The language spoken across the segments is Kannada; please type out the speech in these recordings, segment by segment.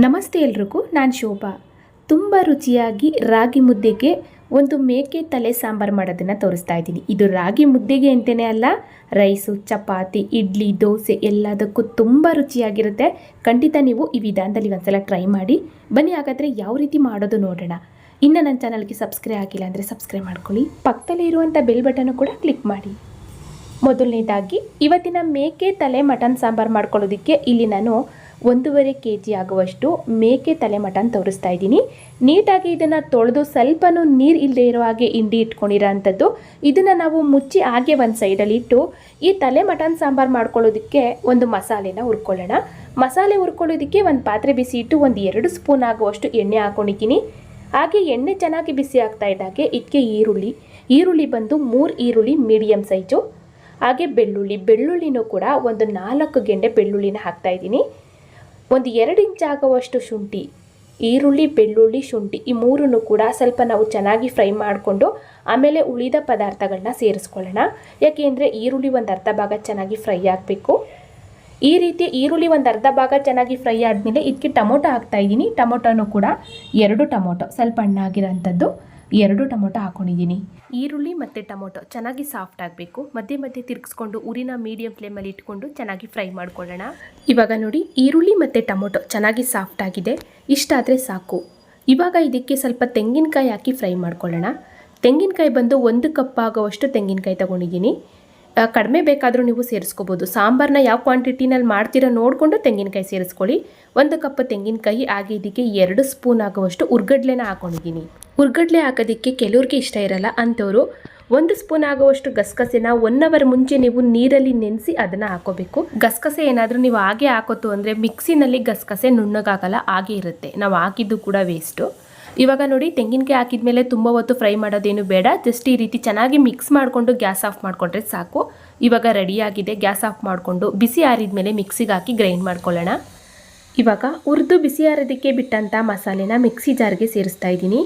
ನಮಸ್ತೆ ಎಲ್ರಿಗೂ, ನಾನು ಶೋಭಾ. ತುಂಬ ರುಚಿಯಾಗಿ ರಾಗಿ ಮುದ್ದೆಗೆ ಒಂದು ಮೇಕೆ ತಲೆ ಸಾಂಬಾರು ಮಾಡೋದನ್ನು ತೋರಿಸ್ತಾ ಇದ್ದೀನಿ. ಇದು ರಾಗಿ ಮುದ್ದೆಗೆ ಅಂತಲೇ ಅಲ್ಲ, ರೈಸು, ಚಪಾತಿ, ಇಡ್ಲಿ, ದೋಸೆ ಎಲ್ಲದಕ್ಕೂ ತುಂಬ ರುಚಿಯಾಗಿರುತ್ತೆ. ಖಂಡಿತ ನೀವು ಈ ವಿಧಾನದಲ್ಲಿ ಒಂದ್ಸಲ ಟ್ರೈ ಮಾಡಿ. ಬನ್ನಿ, ಹಾಗಾದರೆ ಯಾವ ರೀತಿ ಮಾಡೋದು ನೋಡೋಣ. ಇನ್ನು ನನ್ನ ಚಾನಲ್ಗೆ ಸಬ್ಸ್ಕ್ರೈಬ್ ಆಗಿಲ್ಲ ಅಂದರೆ ಸಬ್ಸ್ಕ್ರೈಬ್ ಮಾಡ್ಕೊಳ್ಳಿ. ಪಕ್ಕದಲ್ಲಿ ಇರುವಂಥ ಬೆಲ್ ಬಟನ್ನು ಕೂಡ ಕ್ಲಿಕ್ ಮಾಡಿ. ಮೊದಲನೇದಾಗಿ, ಇವತ್ತಿನ ಮೇಕೆ ತಲೆ ಮಟನ್ ಸಾಂಬಾರು ಮಾಡ್ಕೊಳ್ಳೋದಕ್ಕೆ ಇಲ್ಲಿ ನಾನು ಒಂದೂವರೆ ಕೆ ಜಿ ಆಗುವಷ್ಟು ಮೇಕೆ ತಲೆ ಮಟನ್ ತೋರಿಸ್ತಾ ಇದ್ದೀನಿ. ನೀಟಾಗಿ ಇದನ್ನು ತೊಳೆದು ಸ್ವಲ್ಪನೂ ನೀರು ಇಲ್ಲದೆ ಇರೋ ಹಾಗೆ ಹಿಂಡಿ ಇಟ್ಕೊಂಡಿರೋ ಅಂಥದ್ದು. ಇದನ್ನು ನಾವು ಮುಚ್ಚಿ ಹಾಗೆ ಒಂದು ಸೈಡಲ್ಲಿ ಇಟ್ಟು ಈ ತಲೆ ಮಟನ್ ಸಾಂಬಾರು ಮಾಡ್ಕೊಳ್ಳೋದಕ್ಕೆ ಒಂದು ಮಸಾಲೆನ ಹುರ್ಕೊಳ್ಳೋಣ. ಮಸಾಲೆ ಹುರ್ಕೊಳ್ಳೋದಕ್ಕೆ ಒಂದು ಪಾತ್ರೆ ಬಿಸಿ ಇಟ್ಟು ಒಂದು ಎರಡು ಸ್ಪೂನ್ ಆಗುವಷ್ಟು ಎಣ್ಣೆ ಹಾಕೊಂಡಿದ್ದೀನಿ. ಹಾಗೆ ಎಣ್ಣೆ ಚೆನ್ನಾಗಿ ಬಿಸಿ ಆಗ್ತಾ ಇದ್ದಾಗೆ ಇದಕ್ಕೆ ಈರುಳ್ಳಿ. ಈರುಳ್ಳಿ ಬಂದು ಮೂರು ಈರುಳ್ಳಿ ಮೀಡಿಯಮ್ ಸೈಜು. ಹಾಗೆ ಬೆಳ್ಳುಳ್ಳಿ, ಬೆಳ್ಳುಳ್ಳಿನೂ ಕೂಡ ಒಂದು ನಾಲ್ಕು ಗೆಂಡೆ ಬೆಳ್ಳುಳ್ಳಿನ ಹಾಕ್ತಾ ಇದ್ದೀನಿ. ಒಂದು ಎರಡು ಇಂಚ್ ಆಗುವಷ್ಟು ಶುಂಠಿ, ಈರುಳ್ಳಿ, ಬೆಳ್ಳುಳ್ಳಿ, ಶುಂಠಿ ಈ ಮೂರನ್ನು ಕೂಡ ಸ್ವಲ್ಪ ನಾವು ಚೆನ್ನಾಗಿ ಫ್ರೈ ಮಾಡಿಕೊಂಡು ಆಮೇಲೆ ಉಳಿದ ಪದಾರ್ಥಗಳನ್ನ ಸೇರಿಸ್ಕೊಳ್ಳೋಣ. ಯಾಕೆಂದರೆ ಈರುಳ್ಳಿ ಒಂದು ಅರ್ಧ ಭಾಗ ಚೆನ್ನಾಗಿ ಫ್ರೈ ಆಗಬೇಕು. ಈ ರೀತಿ ಈರುಳ್ಳಿ ಒಂದು ಅರ್ಧ ಭಾಗ ಚೆನ್ನಾಗಿ ಫ್ರೈ ಆದಮೇಲೆ ಇದಕ್ಕೆ ಟೊಮೊಟೊ ಹಾಕ್ತಾಯಿದ್ದೀನಿ ಟೊಮೊಟೊನೂ ಕೂಡ ಎರಡು ಟೊಮೊಟೊ, ಸ್ವಲ್ಪ ಹಣ್ಣಾಗಿರೋಂಥದ್ದು. ಎರಡು ಟೊಮೊಟೊ ಹಾಕೊಂಡಿದ್ದೀನಿ. ಈರುಳ್ಳಿ ಮತ್ತು ಟೊಮೊಟೊ ಚೆನ್ನಾಗಿ ಸಾಫ್ಟ್ ಆಗಬೇಕು. ಮಧ್ಯೆ ಮಧ್ಯೆ ತಿರುಗಿಸ್ಕೊಂಡು ಉರಿನ ಮೀಡಿಯಂ ಫ್ಲೇಮಲ್ಲಿ ಇಟ್ಕೊಂಡು ಚೆನ್ನಾಗಿ ಫ್ರೈ ಮಾಡ್ಕೊಳ್ಳೋಣ. ಇವಾಗ ನೋಡಿ, ಈರುಳ್ಳಿ ಮತ್ತು ಟೊಮೊಟೊ ಚೆನ್ನಾಗಿ ಸಾಫ್ಟ್ ಆಗಿದೆ. ಇಷ್ಟಾದರೆ ಸಾಕು. ಇವಾಗ ಇದಕ್ಕೆ ಸ್ವಲ್ಪ ತೆಂಗಿನಕಾಯಿ ಹಾಕಿ ಫ್ರೈ ಮಾಡ್ಕೊಳ್ಳೋಣ. ತೆಂಗಿನಕಾಯಿ ಬಂದು ಒಂದು ಕಪ್ ಆಗೋವಷ್ಟು ತೆಂಗಿನಕಾಯಿ ತೊಗೊಂಡಿದ್ದೀನಿ. ಕಡಿಮೆ ಬೇಕಾದರೂ ನೀವು ಸೇರಿಸ್ಕೋಬೋದು. ಸಾಂಬಾರನ್ನ ಯಾವ ಕ್ವಾಂಟಿಟಿನಲ್ಲಿ ಮಾಡ್ತೀರೋ ನೋಡಿಕೊಂಡು ತೆಂಗಿನಕಾಯಿ ಸೇರಿಸ್ಕೊಳ್ಳಿ. ಒಂದು ಕಪ್ ತೆಂಗಿನಕಾಯಿ ಹಾಗೆ ಇದಕ್ಕೆ ಎರಡು ಸ್ಪೂನ್ ಆಗುವಷ್ಟು ಉರ್ಗಡ್ಲೆನ ಹಾಕೊಂಡಿದ್ದೀನಿ. ಉರ್ಗಡ್ಲೆ ಹಾಕೋದಕ್ಕೆ ಕೆಲವ್ರಿಗೆ ಇಷ್ಟ ಇರಲ್ಲ. ಅಂಥವ್ರು ಒಂದು ಸ್ಪೂನ್ ಆಗುವಷ್ಟು ಗಸಗಸೆನ ಒನ್ ಅವರ್ ಮುಂಚೆ ನೀವು ನೀರಲ್ಲಿ ನೆನೆಸಿ ಅದನ್ನು ಹಾಕೋಬೇಕು. ಗಸಗಸೆ ಏನಾದರೂ ನೀವು ಹಾಗೆ ಹಾಕೋತು ಅಂದರೆ ಮಿಕ್ಸಿನಲ್ಲಿ ಗಸಗಸೆ ನುಣ್ಣಗಾಗಲ್ಲ, ಹಾಗೆ ಇರುತ್ತೆ. ನಾವು ಹಾಕಿದ್ದು ಕೂಡ ವೇಸ್ಟು ಇವಾಗ ನೋಡಿ ತೆಂಗಿನಕಾಯಿ ಹಾಕಿದ್ಮೇಲೆ ತುಂಬ ಹೊತ್ತು ಫ್ರೈ ಮಾಡೋದೇನು ಬೇಡ. ಜಸ್ಟ್ ಈ ರೀತಿ ಚೆನ್ನಾಗಿ ಮಿಕ್ಸ್ ಮಾಡಿಕೊಂಡು ಗ್ಯಾಸ್ ಆಫ್ ಮಾಡಿಕೊಂಡ್ರೆ ಸಾಕು. ಇವಾಗ ರೆಡಿಯಾಗಿದೆ ಗ್ಯಾಸ್ ಆಫ್ ಮಾಡಿಕೊಂಡು ಬಿಸಿ ಆರಿದ್ಮೇಲೆ ಮಿಕ್ಸಿಗೆ ಹಾಕಿ ಗ್ರೈಂಡ್ ಮಾಡ್ಕೊಳ್ಳೋಣ. ಇವಾಗ ಹುರಿದು ಬಿಸಿ ಆರೋದಕ್ಕೆ ಬಿಟ್ಟಂಥ ಮಸಾಲೆನ ಮಿಕ್ಸಿ ಜಾರ್ಗೆ ಸೇರಿಸ್ತಾ ಇದ್ದೀನಿ.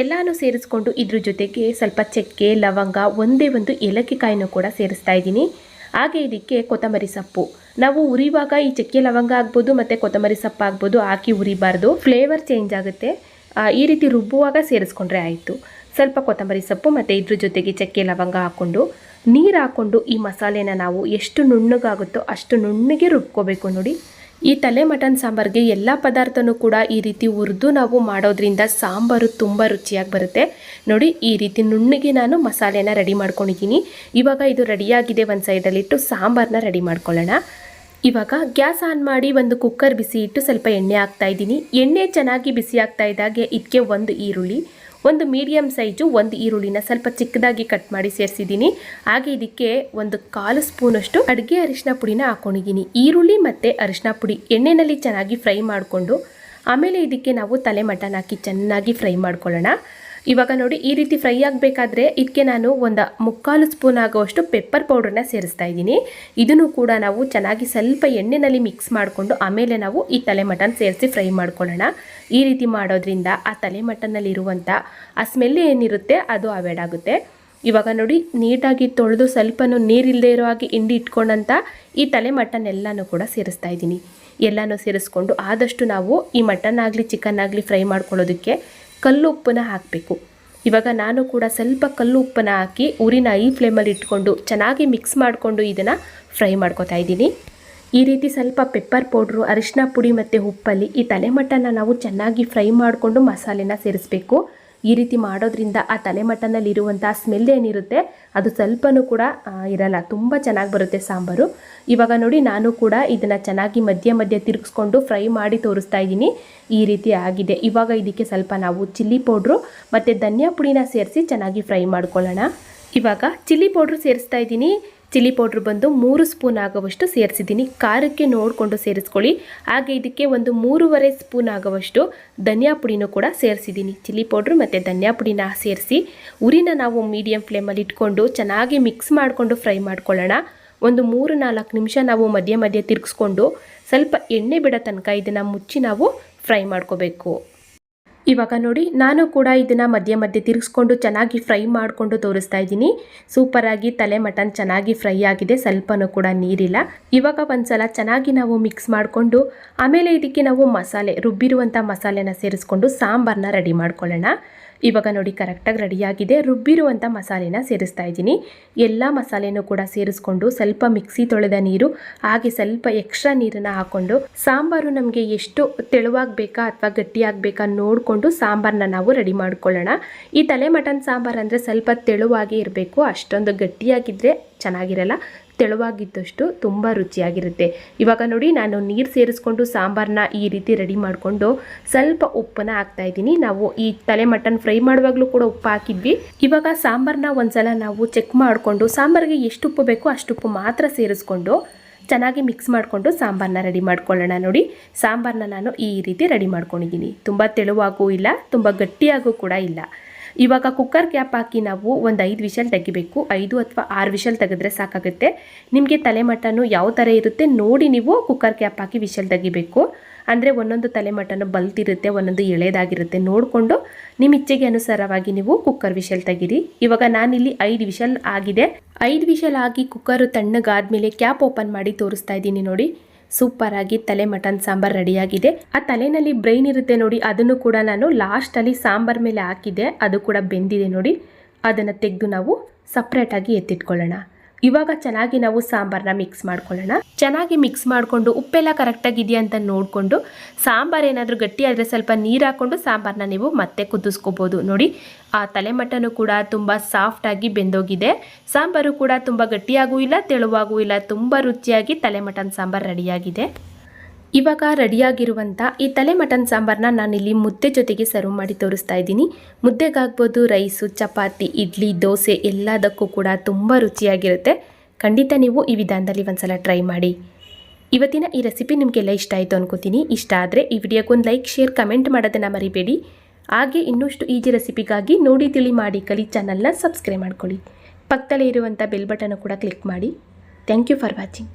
ಎಲ್ಲನೂ ಸೇರಿಸ್ಕೊಂಡು ಇದ್ರ ಜೊತೆಗೆ ಸ್ವಲ್ಪ ಚಕ್ಕೆ, ಲವಂಗ, ಒಂದೇ ಒಂದು ಏಲಕ್ಕಿ ಕಾಯಿನೂ ಕೂಡ ಸೇರಿಸ್ತಾ ಇದ್ದೀನಿ. ಹಾಗೆ ಇದಕ್ಕೆ ಕೊತ್ತಂಬರಿ ಸೊಪ್ಪು. ನಾವು ಉರಿವಾಗ ಈ ಚಕ್ಕೆ, ಲವಂಗ ಆಗ್ಬೋದು, ಮತ್ತು ಕೊತ್ತಂಬರಿ ಸೊಪ್ಪು ಆಗ್ಬೋದು ಹಾಕಿ ಉರಿಬಾರ್ದು. ಫ್ಲೇವರ್ ಚೇಂಜ್ ಆಗುತ್ತೆ. ಈ ರೀತಿ ರುಬ್ಬುವಾಗ ಸೇರಿಸ್ಕೊಂಡ್ರೆ ಆಯಿತು. ಸ್ವಲ್ಪ ಕೊತ್ತಂಬರಿ ಸೊಪ್ಪು ಮತ್ತು ಇದ್ರ ಜೊತೆಗೆ ಚಕ್ಕೆ, ಲವಂಗ ಹಾಕ್ಕೊಂಡು ನೀರು ಹಾಕ್ಕೊಂಡು ಈ ಮಸಾಲೆನ ನಾವು ಎಷ್ಟು ನುಣ್ಣಗಾಗುತ್ತೋ ಅಷ್ಟು ನುಣ್ಣಗೆ ರುಬ್ಕೋಬೇಕು ನೋಡಿ. ಈ ತಲೆ ಮಟನ್ ಸಾಂಬಾರ್ಗೆ ಎಲ್ಲ ಪದಾರ್ಥನೂ ಕೂಡ ಈ ರೀತಿ ಹುರಿದು ನಾವು ಮಾಡೋದ್ರಿಂದ ಸಾಂಬಾರು ತುಂಬ ರುಚಿಯಾಗಿ ಬರುತ್ತೆ. ನೋಡಿ, ಈ ರೀತಿ ನುಣ್ಣಗೆ ನಾನು ಮಸಾಲೆನ ರೆಡಿ ಮಾಡ್ಕೊಂಡಿದ್ದೀನಿ. ಇವಾಗ ಇದು ರೆಡಿಯಾಗಿದೆ ಒಂದು ಸೈಡಲ್ಲಿಟ್ಟು ಸಾಂಬಾರನ್ನ ರೆಡಿ ಮಾಡ್ಕೊಳ್ಳೋಣ. ಇವಾಗ ಗ್ಯಾಸ್ ಆನ್ ಮಾಡಿ ಒಂದು ಕುಕ್ಕರ್ ಬಿಸಿ ಇಟ್ಟು ಸ್ವಲ್ಪ ಎಣ್ಣೆ ಹಾಕ್ತಾ ಇದ್ದೀನಿ. ಎಣ್ಣೆ ಚೆನ್ನಾಗಿ ಬಿಸಿ ಆಗ್ತಾ ಇದ್ದಾಗೆ ಇದಕ್ಕೆ ಒಂದು ಈರುಳ್ಳಿ. ಒಂದು ಮೀಡಿಯಮ್ ಸೈಜು ಒಂದು ಈರುಳ್ಳಿನ ಸ್ವಲ್ಪ ಚಿಕ್ಕದಾಗಿ ಕಟ್ ಮಾಡಿ ಸೇರಿಸಿದ್ದೀನಿ. ಹಾಗೆ ಇದಕ್ಕೆ ಒಂದು ಕಾಲು ಸ್ಪೂನಷ್ಟು ಅಡುಗೆ ಅರಿಶಿನ ಪುಡಿನ ಹಾಕೊಂಡಿದ್ದೀನಿ. ಈರುಳ್ಳಿ ಮತ್ತು ಅರಿಶಿನ ಪುಡಿ ಎಣ್ಣೆಯಲ್ಲಿ ಚೆನ್ನಾಗಿ ಫ್ರೈ ಮಾಡಿಕೊಂಡು, ಆಮೇಲೆ ಇದಕ್ಕೆ ನಾವು ತಲೆ ಮಟನ್ ಹಾಕಿ ಚೆನ್ನಾಗಿ ಫ್ರೈ ಮಾಡ್ಕೊಳ್ಳೋಣ. ಇವಾಗ ನೋಡಿ, ಈ ರೀತಿ ಫ್ರೈ ಆಗಬೇಕಾದ್ರೆ ಇದಕ್ಕೆ ನಾನು ಒಂದು ಮುಕ್ಕಾಲು ಸ್ಪೂನ್ ಆಗುವಷ್ಟು ಪೆಪ್ಪರ್ ಪೌಡ್ರನ್ನ ಸೇರಿಸ್ತಾ ಇದ್ದೀನಿ. ಇದನ್ನು ಕೂಡ ನಾವು ಚೆನ್ನಾಗಿ ಸ್ವಲ್ಪ ಎಣ್ಣೆಯಲ್ಲಿ ಮಿಕ್ಸ್ ಮಾಡಿಕೊಂಡು ಆಮೇಲೆ ನಾವು ಈ ತಲೆ ಮಟನ್ ಸೇರಿಸಿ ಫ್ರೈ ಮಾಡ್ಕೊಳ್ಳೋಣ. ಈ ರೀತಿ ಮಾಡೋದ್ರಿಂದ ಆ ತಲೆ ಮಟನ್ನಲ್ಲಿರುವಂಥ ಆ ಸ್ಮೆಲ್ ಏನಿರುತ್ತೆ ಅದು ಅವಾಯ್ಡ್ ಆಗುತ್ತೆ. ಇವಾಗ ನೋಡಿ, ನೀಟಾಗಿ ತೊಳೆದು ಸ್ವಲ್ಪನೂ ನೀರಿಲ್ಲದೆ ಇರೋ ಹಾಗೆ ಹಿಂಡಿ ಇಟ್ಕೊಂಡಂಥ ಈ ತಲೆ ಮಟನ್ ಎಲ್ಲನೂ ಕೂಡ ಸೇರಿಸ್ತಾ ಇದ್ದೀನಿ. ಎಲ್ಲನೂ ಸೇರಿಸ್ಕೊಂಡು ಆದಷ್ಟು ನಾವು ಈ ಮಟನ್ ಆಗಲಿ ಚಿಕನ್ ಆಗಲಿ ಫ್ರೈ ಮಾಡ್ಕೊಳ್ಳೋದಕ್ಕೆ ಕಲ್ಲು ಉಪ್ಪನ್ನ ಹಾಕಬೇಕು. ಇವಾಗ ನಾನು ಕೂಡ ಸ್ವಲ್ಪ ಕಲ್ಲು ಉಪ್ಪನ್ನ ಹಾಕಿ ಉರಿನ ಈ ಫ್ಲೇಮಲ್ಲಿ ಇಟ್ಕೊಂಡು ಚೆನ್ನಾಗಿ ಮಿಕ್ಸ್ ಮಾಡಿಕೊಂಡು ಇದನ್ನು ಫ್ರೈ ಮಾಡ್ಕೊತಾ ಇದ್ದೀನಿ. ಈ ರೀತಿ ಸ್ವಲ್ಪ ಪೆಪ್ಪರ್ ಪೌಡ್ರು ಅರಿಶಿನ ಪುಡಿ ಮತ್ತು ಉಪ್ಪಲ್ಲಿ ಈ ತಲೆಮಟ್ಟನ ನಾವು ಚೆನ್ನಾಗಿ ಫ್ರೈ ಮಾಡಿಕೊಂಡು ಮಸಾಲೆನ ಸೇರಿಸ್ಬೇಕು. ಈ ರೀತಿ ಮಾಡೋದ್ರಿಂದ ಆ ತಲೆ ಇರುವಂಥ ಸ್ಮೆಲ್ ಏನಿರುತ್ತೆ, ಅದು ಸ್ವಲ್ಪನೂ ಕೂಡ ಇರಲ್ಲ. ತುಂಬ ಚೆನ್ನಾಗಿ ಬರುತ್ತೆ ಸಾಂಬಾರು. ಇವಾಗ ನೋಡಿ, ನಾನು ಕೂಡ ಇದನ್ನು ಚೆನ್ನಾಗಿ ಮಧ್ಯ ಮಧ್ಯ ತಿರುಗಿಸ್ಕೊಂಡು ಫ್ರೈ ಮಾಡಿ ತೋರಿಸ್ತಾ ಇದ್ದೀನಿ. ಈ ರೀತಿ ಆಗಿದೆ. ಇವಾಗ ಇದಕ್ಕೆ ಸ್ವಲ್ಪ ನಾವು ಚಿಲ್ಲಿ ಪೌಡ್ರು ಮತ್ತು ಧನಿಯಾ ಪುಡಿನ ಸೇರಿಸಿ ಚೆನ್ನಾಗಿ ಫ್ರೈ ಮಾಡ್ಕೊಳ್ಳೋಣ. ಇವಾಗ ಚಿಲ್ಲಿ ಪೌಡ್ರು ಸೇರಿಸ್ತಾ ಇದ್ದೀನಿ. ಚಿಲ್ಲಿ ಪೌಡ್ರ್ ಬಂದು ಮೂರು ಸ್ಪೂನ್ ಆಗುವಷ್ಟು ಸೇರಿಸಿದ್ದೀನಿ. ಖಾರಕ್ಕೆ ನೋಡಿಕೊಂಡು ಸೇರಿಸ್ಕೊಳ್ಳಿ. ಹಾಗೆ ಇದಕ್ಕೆ ಒಂದು ಮೂರುವರೆ ಸ್ಪೂನ್ ಆಗುವಷ್ಟು ಧನಿಯಾ ಪುಡಿನೂ ಕೂಡ ಸೇರಿಸಿದ್ದೀನಿ. ಚಿಲ್ಲಿ ಪೌಡ್ರ್ ಮತ್ತು ಧನಿಯಾ ಪುಡಿನ ಸೇರಿಸಿ ಉರಿನ ನಾವು ಮೀಡಿಯಂ ಫ್ಲೇಮಲ್ಲಿ ಇಟ್ಕೊಂಡು ಚೆನ್ನಾಗಿ ಮಿಕ್ಸ್ ಮಾಡಿಕೊಂಡು ಫ್ರೈ ಮಾಡ್ಕೊಳ್ಳೋಣ. ಒಂದು ಮೂರು ನಾಲ್ಕು ನಿಮಿಷ ನಾವು ಮಧ್ಯೆ ಮಧ್ಯೆ ತಿರುಗಿಸ್ಕೊಂಡು ಸ್ವಲ್ಪ ಎಣ್ಣೆ ಬಿಡೋ ತನಕ ಇದನ್ನು ಮುಚ್ಚಿ ನಾವು ಫ್ರೈ ಮಾಡ್ಕೋಬೇಕು. ಇವಾಗ ನೋಡಿ, ನಾನು ಕೂಡ ಇದನ್ನು ಮಧ್ಯೆ ಮಧ್ಯೆ ತಿರುಗಿಸ್ಕೊಂಡು ಚೆನ್ನಾಗಿ ಫ್ರೈ ಮಾಡಿಕೊಂಡು ತೋರಿಸ್ತಾ ಇದ್ದೀನಿ. ಸೂಪರಾಗಿ ತಲೆ ಮಟನ್ ಚೆನ್ನಾಗಿ ಫ್ರೈ ಆಗಿದೆ, ಸ್ವಲ್ಪನೂ ಕೂಡ ನೀರಿಲ್ಲ. ಇವಾಗ ಒಂದ್ಸಲ ಚೆನ್ನಾಗಿ ನಾವು ಮಿಕ್ಸ್ ಮಾಡಿಕೊಂಡು, ಆಮೇಲೆ ಇದಕ್ಕೆ ನಾವು ಮಸಾಲೆ ರುಬ್ಬಿರುವಂಥ ಮಸಾಲೆನ ಸೇರಿಸ್ಕೊಂಡು ಸಾಂಬಾರನ್ನ ರೆಡಿ ಮಾಡ್ಕೊಳ್ಳೋಣ. ಇವಾಗ ನೋಡಿ ಕರೆಕ್ಟಾಗಿ ರೆಡಿಯಾಗಿದೆ. ರುಬ್ಬಿರುವಂಥ ಮಸಾಲೆನ ಸೇರಿಸ್ತಾ ಇದ್ದೀನಿ. ಎಲ್ಲ ಮಸಾಲೆನೂ ಕೂಡ ಸೇರಿಸ್ಕೊಂಡು ಸ್ವಲ್ಪ ಮಿಕ್ಸಿ ತೊಳೆದ ನೀರು, ಹಾಗೆ ಸ್ವಲ್ಪ ಎಕ್ಸ್ಟ್ರಾ ನೀರನ್ನು ಹಾಕ್ಕೊಂಡು ಸಾಂಬಾರು ನಮಗೆ ಎಷ್ಟು ತೆಳುವಾಗಬೇಕಾ ಅಥವಾ ಗಟ್ಟಿಯಾಗಬೇಕಾ ನೋಡಿಕೊಂಡು ಸಾಂಬಾರನ್ನ ನಾವು ರೆಡಿ ಮಾಡ್ಕೊಳ್ಳೋಣ. ಈ ತಲೆ ಮಟನ್ ಸಾಂಬಾರು ಅಂದರೆ ಸ್ವಲ್ಪ ತೆಳುವಾಗಿ ಇರಬೇಕು. ಅಷ್ಟೊಂದು ಗಟ್ಟಿಯಾಗಿದ್ದರೆ ಚೆನ್ನಾಗಿರಲ್ಲ, ತೆಳುವಾಗಿದ್ದಷ್ಟು ತುಂಬ ರುಚಿಯಾಗಿರುತ್ತೆ. ಇವಾಗ ನೋಡಿ, ನಾನು ನೀರು ಸೇರಿಸ್ಕೊಂಡು ಸಾಂಬಾರನ್ನ ಈ ರೀತಿ ರೆಡಿ ಮಾಡಿಕೊಂಡು ಸ್ವಲ್ಪ ಉಪ್ಪನ್ನ ಹಾಕ್ತಾ ಇದ್ದೀನಿ. ನಾವು ಈ ತಲೆ ಮಟನ್ ಫ್ರೈ ಮಾಡುವಾಗಲೂ ಕೂಡ ಉಪ್ಪು ಹಾಕಿದ್ವಿ. ಇವಾಗ ಸಾಂಬಾರನ್ನ ಒಂದ್ಸಲ ನಾವು ಚೆಕ್ ಮಾಡಿಕೊಂಡು, ಸಾಂಬಾರಿಗೆ ಎಷ್ಟು ಉಪ್ಪು ಬೇಕೋ ಅಷ್ಟು ಉಪ್ಪು ಮಾತ್ರ ಸೇರಿಸ್ಕೊಂಡು ಚೆನ್ನಾಗಿ ಮಿಕ್ಸ್ ಮಾಡಿಕೊಂಡು ಸಾಂಬಾರನ್ನ ರೆಡಿ ಮಾಡ್ಕೊಳ್ಳೋಣ ನೋಡಿ. ಸಾಂಬಾರನ್ನ ನಾನು ಈ ರೀತಿ ರೆಡಿ ಮಾಡ್ಕೊಂಡಿದ್ದೀನಿ. ತುಂಬ ತೆಳುವಾಗೂ ಇಲ್ಲ, ತುಂಬ ಗಟ್ಟಿಯಾಗೂ ಕೂಡ ಇಲ್ಲ. ಇವಾಗ ಕುಕ್ಕರ್ ಕ್ಯಾಪ್ ಹಾಕಿ ನಾವು ಒಂದು ಐದು ವಿಷಲ್ ತೆಗಿಬೇಕು. ಐದು ಅಥವಾ ಆರು ವಿಷಲ್ ತೆಗೆದ್ರೆ ಸಾಕಾಗುತ್ತೆ. ನಿಮಗೆ ತಲೆಮಟನು ಯಾವ ಥರ ಇರುತ್ತೆ ನೋಡಿ ನೀವು ಕುಕ್ಕರ್ ಕ್ಯಾಪ್ ಹಾಕಿ ವಿಷಲ್ ತೆಗಿಬೇಕು. ಅಂದರೆ ಒಂದೊಂದು ತಲೆಮಟನು ಬಲ್ತಿರುತ್ತೆ, ಒಂದೊಂದು ಎಳೆದಾಗಿರುತ್ತೆ. ನೋಡಿಕೊಂಡು ನಿಮ್ಮ ಇಚ್ಛೆಗೆ ಅನುಸಾರವಾಗಿ ನೀವು ಕುಕ್ಕರ್ ವಿಷಲ್ ತೆಗೀರಿ. ಇವಾಗ ನಾನಿಲ್ಲಿ ಐದು ವಿಷಲ್ ಆಗಿದೆ. ಐದು ವಿಷಲ್ ಆಗಿ ಕುಕ್ಕರು ತಣ್ಣಗಾದ್ಮೇಲೆ ಕ್ಯಾಪ್ ಓಪನ್ ಮಾಡಿ ತೋರಿಸ್ತಾ ಇದ್ದೀನಿ ನೋಡಿ. ಸೂಪರ್ ಆಗಿ ತಲೆ ಮಟನ್ ಸಾಂಬಾರ್ ರೆಡಿಯಾಗಿದೆ. ಆ ತಲೆನಲ್ಲಿ ಬ್ರೈನ್ ಇರುತ್ತೆ ನೋಡಿ, ಅದನ್ನು ಕೂಡ ನಾನು ಲಾಸ್ಟಲ್ಲಿ ಸಾಂಬಾರ್ ಮೇಲೆ ಹಾಕಿದೆ ಅದು ಕೂಡ ಬೆಂದಿದೆ ನೋಡಿ. ಅದನ್ನು ತೆಗೆದು ನಾವು ಸಪ್ರೇಟಾಗಿ ಎತ್ತಿಟ್ಕೊಳ್ಳೋಣ. ಇವಾಗ ಚೆನ್ನಾಗಿ ನಾವು ಸಾಂಬಾರನ್ನ ಮಿಕ್ಸ್ ಮಾಡ್ಕೊಳ್ಳೋಣ. ಚೆನ್ನಾಗಿ ಮಿಕ್ಸ್ ಮಾಡಿಕೊಂಡು ಉಪ್ಪೆಲ್ಲ ಕರೆಕ್ಟಾಗಿದೆಯಾ ಅಂತ ನೋಡಿಕೊಂಡು ಸಾಂಬಾರು ಏನಾದರೂ ಗಟ್ಟಿ ಆದರೆ ಸ್ವಲ್ಪ ನೀರು ಹಾಕ್ಕೊಂಡು ಸಾಂಬಾರನ್ನ ನೀವು ಮತ್ತೆ ಕುದಿಸ್ಕೋಬೋದು. ನೋಡಿ, ಆ ತಲೆ ಮಟನು ಕೂಡ ತುಂಬ ಸಾಫ್ಟಾಗಿ ಬೆಂದೋಗಿದೆ. ಸಾಂಬಾರು ಕೂಡ ತುಂಬ ಗಟ್ಟಿಯಾಗೂ ಇಲ್ಲ, ತೆಳುವಾಗೂ ಇಲ್ಲ, ತುಂಬ ರುಚಿಯಾಗಿ ತಲೆಮಟನ್ ಸಾಂಬಾರು ರೆಡಿಯಾಗಿದೆ ಇವಾಗ ರೆಡಿಯಾಗಿರುವಂಥ ಈ ತಲೆ ಮಟನ್ ಸಾಂಬಾರನ್ನ ನಾನಿಲ್ಲಿ ಮುದ್ದೆ ಜೊತೆಗೆ ಸರ್ವ್ ಮಾಡಿ ತೋರಿಸ್ತಾ ಇದ್ದೀನಿ. ಮುದ್ದೆಗಾಗ್ಬೋದು ರೈಸು ಚಪಾತಿ, ಇಡ್ಲಿ, ದೋಸೆ ಎಲ್ಲದಕ್ಕೂ ಕೂಡ ತುಂಬ ರುಚಿಯಾಗಿರುತ್ತೆ. ಖಂಡಿತ ನೀವು ಈ ವಿಧಾನದಲ್ಲಿ ಒಂದ್ಸಲ ಟ್ರೈ ಮಾಡಿ. ಇವತ್ತಿನ ಈ ರೆಸಿಪಿ ನಿಮಗೆಲ್ಲ ಇಷ್ಟ ಆಯಿತು ಅನ್ಕೋತೀನಿ. ಇಷ್ಟ ಆದರೆ ಈ ವಿಡಿಯೋಕ್ಕೊಂದು ಲೈಕ್ ಶೇರ್ ಕಮೆಂಟ್ ಮಾಡೋದನ್ನು ಮರಿಬೇಡಿ. ಹಾಗೆ ಇನ್ನಷ್ಟು ಈಜಿ ರೆಸಿಪಿಗಾಗಿ ನೋಡಿ, ತಿಳಿ, ಮಾಡಿ ಕಲಿ ಚಾನಲ್ನ ಸಬ್ಸ್ಕ್ರೈಬ್ ಮಾಡ್ಕೊಳ್ಳಿ. ಪಕ್ಕದಲ್ಲೇ ಇರುವಂಥ ಬೆಲ್ ಬಟನ್ ಕೂಡ ಕ್ಲಿಕ್ ಮಾಡಿ. Thank you for watching